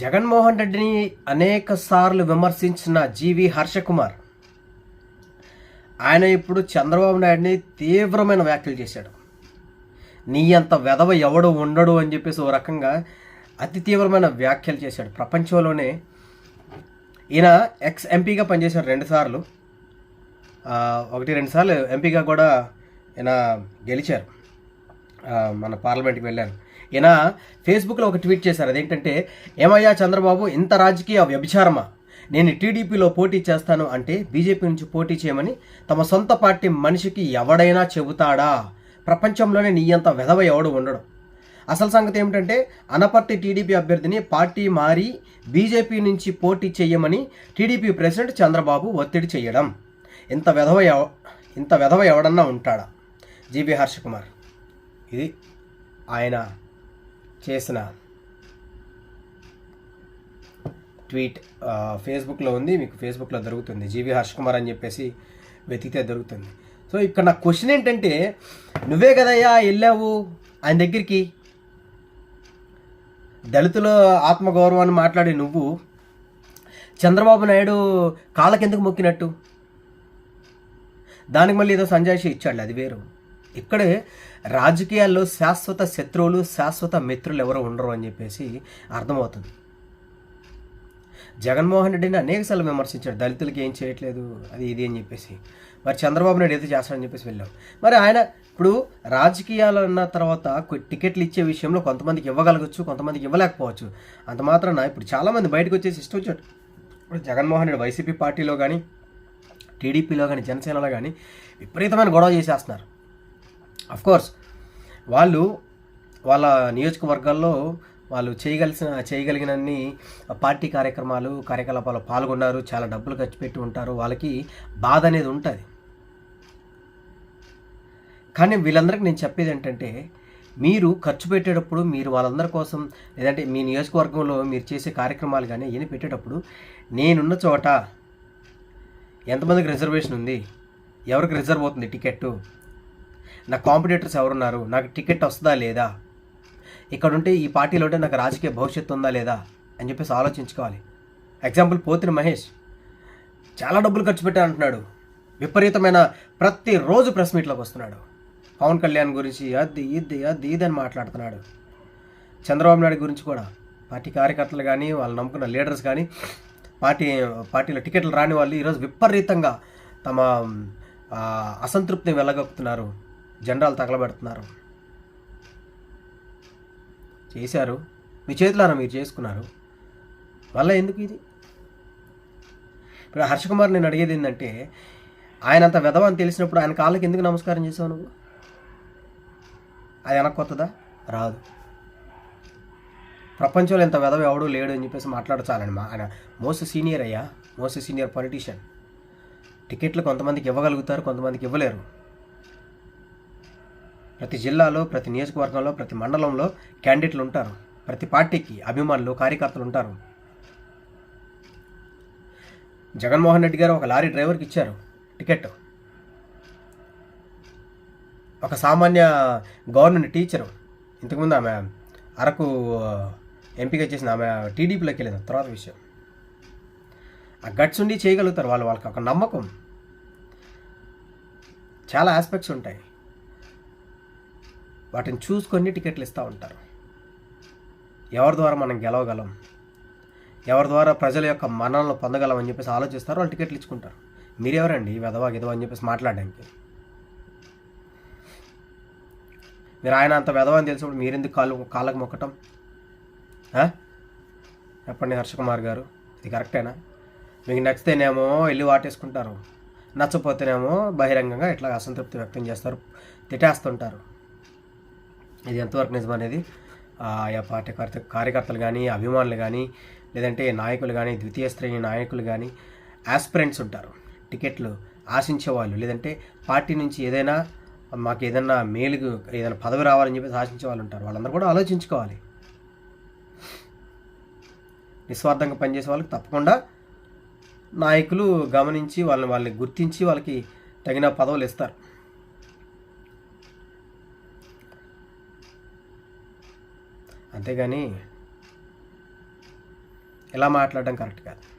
జగన్మోహన్ రెడ్డిని అనేక సార్లు విమర్శించిన జీవి హర్షకుమార్. ఆయన ఇప్పుడు చంద్రబాబు నాయుడిని తీవ్రమైన వ్యాఖ్యలు చేశాడు. నీ అంత వెధవ ఎవడు ఉండడు అని చెప్పేసి ఓ రకంగా అతి తీవ్రమైన వ్యాఖ్యలు చేశాడు. ప్రపంచంలోనే ఈయన ఎక్స్ ఎంపీగా పనిచేశాడు రెండుసార్లు ఒకటి రెండు సార్లు ఎంపీగా కూడా ఈయన గెలిచారు. మన పార్లమెంట్కి వెళ్ళారు. ఈయన ఫేస్బుక్లో ఒక ట్వీట్ చేశారు. అదేంటంటే ఏమయ్యా చంద్రబాబు ఇంత రాజకీయ వ్యభిచారమా? నేను టీడీపీలో పోటీ చేస్తాను అంటే బీజేపీ నుంచి పోటీ చేయమని తమ సొంత పార్టీ మనిషికి ఎవడైనా చెబుతాడా? ప్రపంచంలోనే నీ అంత వెధవ ఎవడు ఉండడు. అసలు సంగతి ఏమిటంటే అనపర్తి టీడీపీ అభ్యర్థిని పార్టీ మారి బీజేపీ నుంచి పోటీ చేయమని టీడీపీ ప్రెసిడెంట్ చంద్రబాబు ఒత్తిడి చేయడం. ఇంత వెధవ ఎవ ఇంత వెధవ ఎవడన్నా ఉంటాడా? జీబీ హర్షకుమార్. ఇది ఆయన చేసిన ట్వీట్ ఫేస్బుక్లో ఉంది మీకు ఫేస్బుక్లో దొరుకుతుంది. జీవి హర్ష్ కుమార్ అని చెప్పేసి వెతికితే దొరుకుతుంది. సో ఇక్కడ నా క్వశ్చన్ ఏంటంటే నువ్వే కదయ్యా వెళ్ళావు ఆయన దగ్గరికి? దళితుల ఆత్మగౌరవాన్ని మాట్లాడి నువ్వు చంద్రబాబు నాయుడు కాళ్ళకెందుకు మొక్కినట్టు? దానికి మళ్ళీ ఏదో సంజాయిషి ఇచ్చాడు అది వేరు. ఇక్కడే రాజకీయాల్లో శాశ్వత శత్రువులు శాశ్వత మిత్రులు ఎవరు ఉండరు అని చెప్పేసి అర్థమవుతుంది. జగన్మోహన్ రెడ్డిని అనేకసార్లు విమర్శించాడు. దళితులకి ఏం చేయట్లేదు అది ఇది అని చెప్పేసి. మరి చంద్రబాబు నాయుడు ఏదో చేస్తాడని చెప్పేసి వెళ్ళాం. మరి ఆయన ఇప్పుడు రాజకీయాలు అన్న తర్వాత టికెట్లు ఇచ్చే విషయంలో కొంతమందికి ఇవ్వగలగచ్చు కొంతమందికి ఇవ్వలేకపోవచ్చు. అంత మాత్రాన ఇప్పుడు చాలామంది బయటకు వచ్చేసి ఇష్టం వచ్చాడు ఇప్పుడు జగన్మోహన్ రెడ్డి వైసీపీ పార్టీలో కానీ టీడీపీలో కానీ జనసేనలో కానీ విపరీతమైన గొడవ చేసేస్తున్నారు. కోర్స్ వాళ్ళు వాళ్ళ నియోజకవర్గాల్లో వాళ్ళు చేయగలిసిన చేయగలిగినన్ని పార్టీ కార్యక్రమాలు కార్యకలాపాలు పాల్గొన్నారు చాలా డబ్బులు ఖర్చు పెట్టి ఉంటారు. వాళ్ళకి బాధ అనేది ఉంటుంది. కానీ వీళ్ళందరికీ నేను చెప్పేది ఏంటంటే మీరు ఖర్చు పెట్టేటప్పుడు మీరు వాళ్ళందరి కోసం లేదంటే మీ నియోజకవర్గంలో మీరు చేసే కార్యక్రమాలు కానీ ఇవన్నీ పెట్టేటప్పుడు నేనున్న చోట ఎంతమందికి రిజర్వేషన్ ఉంది? ఎవరికి రిజర్వ్ అవుతుంది టికెట్టు? నా కాంపిటేటర్స్ ఎవరున్నారు? నాకు టికెట్ వస్తుందా లేదా? ఇక్కడ ఉంటే ఈ పార్టీలో ఉంటే నాకు రాజకీయ భవిష్యత్తు ఉందా లేదా? అని చెప్పేసి ఆలోచించుకోవాలి. ఎగ్జాంపుల్ పోతిరి మహేష్. చాలా డబ్బులు ఖర్చు పెట్టా అంటున్నాడు. విపరీతమైన ప్రతిరోజు ప్రెస్ మీట్లోకి వస్తున్నాడు. పవన్ కళ్యాణ్ గురించి అది ఇది అది ఇది అని మాట్లాడుతున్నాడు. చంద్రబాబు నాయుడు గురించి కూడా. పార్టీ కార్యకర్తలు కానీ వాళ్ళు నమ్ముకున్న లీడర్స్ కానీ పార్టీ పార్టీలో టికెట్లు రాని వాళ్ళు ఈరోజు విపరీతంగా తమ అసంతృప్తిని వెళ్ళగొక్కుతున్నారు జెండాలు తగలబెడుతున్నారు. చేశారు. మీ చేతులారా మీరు చేసుకున్నారు. మళ్ళీ ఎందుకు ఇది? ఇప్పుడు హర్ష కుమార్ నేను అడిగేది ఏంటంటే ఆయన అంత వెధవ అని తెలిసినప్పుడు ఆయన కాళ్ళకి ఎందుకు నమస్కారం చేసావు నువ్వు? అది వెనక్కి కొత్తదా రాదు. ప్రపంచంలో ఇంత వెధవ ఎవడూ లేడు అని చెప్పేసి మాట్లాడచాలని మా ఆయన. మోస్ట్ సీనియర్ అయ్యా. Most senior politician. టికెట్లు కొంతమందికి ఇవ్వగలుగుతారు కొంతమందికి ఇవ్వలేరు. ప్రతి జిల్లాలో ప్రతి నియోజకవర్గంలో ప్రతి మండలంలో క్యాండిడేట్లు ఉంటారు. ప్రతి పార్టీకి అభిమానులు కార్యకర్తలు ఉంటారు. జగన్మోహన్ రెడ్డి గారు ఒక లారీ డ్రైవర్కి ఇచ్చారు. టికెట్. ఒక సామాన్య గవర్నమెంట్ టీచరు. ఇంతకుముందు ఆమె అరకు ఎంపిక చేసిన ఆమె టీడీపీలోకి వెళ్ళింది. తర్వాత విషయం. ఆ గట్స్ ఉండి చేయగలుగుతారు వాళ్ళు వాళ్ళకి. ఒక నమ్మకం. చాలా ఆస్పెక్ట్స్ ఉంటాయి. వాటిని చూసుకొని టికెట్లు ఇస్తూ ఉంటారు. ఎవరి ద్వారా మనం గెలవగలం? ఎవరి ద్వారా ప్రజల యొక్క మరణాలను పొందగలం అని చెప్పేసి ఆలోచిస్తారు. వాళ్ళు టికెట్లు ఇచ్చుకుంటారు. మీరెవరండి? వెదవా గిదవా అని చెప్పేసి మాట్లాడడానికి. మీరు ఆయన అంత వెదవ అని తెలిసినప్పుడు మీరెందుకు కాలు కాళ్ళకు మొక్కటం? చెప్పండి హర్షకుమార్ గారు. ఇది కరెక్టేనా? మీకు నచ్చితేనేమో వెళ్ళి వాటేసుకుంటారు. నచ్చపోతేనేమో బహిరంగంగా ఇట్లా అసంతృప్తి వ్యక్తం చేస్తారు. తిట్టేస్తుంటారు. ఇది ఎంతవరకు నిజం అనేది ఆయా పార్టీ కార్య- కార్యకర్తలు కానీ అభిమానులు కానీ లేదంటే నాయకులు కానీ ద్వితీయ శ్రేణి నాయకులు కానీ ఆస్పిరెంట్స్ ఉంటారు. టికెట్లు ఆశించే వాళ్ళు. లేదంటే పార్టీ నుంచి ఏదైనా మాకు ఏదైనా మేలుకు ఏదైనా పదవి రావాలని చెప్పేసి ఆశించే వాళ్ళు ఉంటారు. వాళ్ళందరూ కూడా ఆలోచించుకోవాలి. నిస్వార్థంగా పనిచేసే వాళ్ళకి తప్పకుండా నాయకులు గమనించి వాళ్ళని వాళ్ళని గుర్తించి వాళ్ళకి తగిన పదవులు ఇస్తారు. అంతేగాని ఇలా మాట్లాడడం కరెక్ట్ కాదు.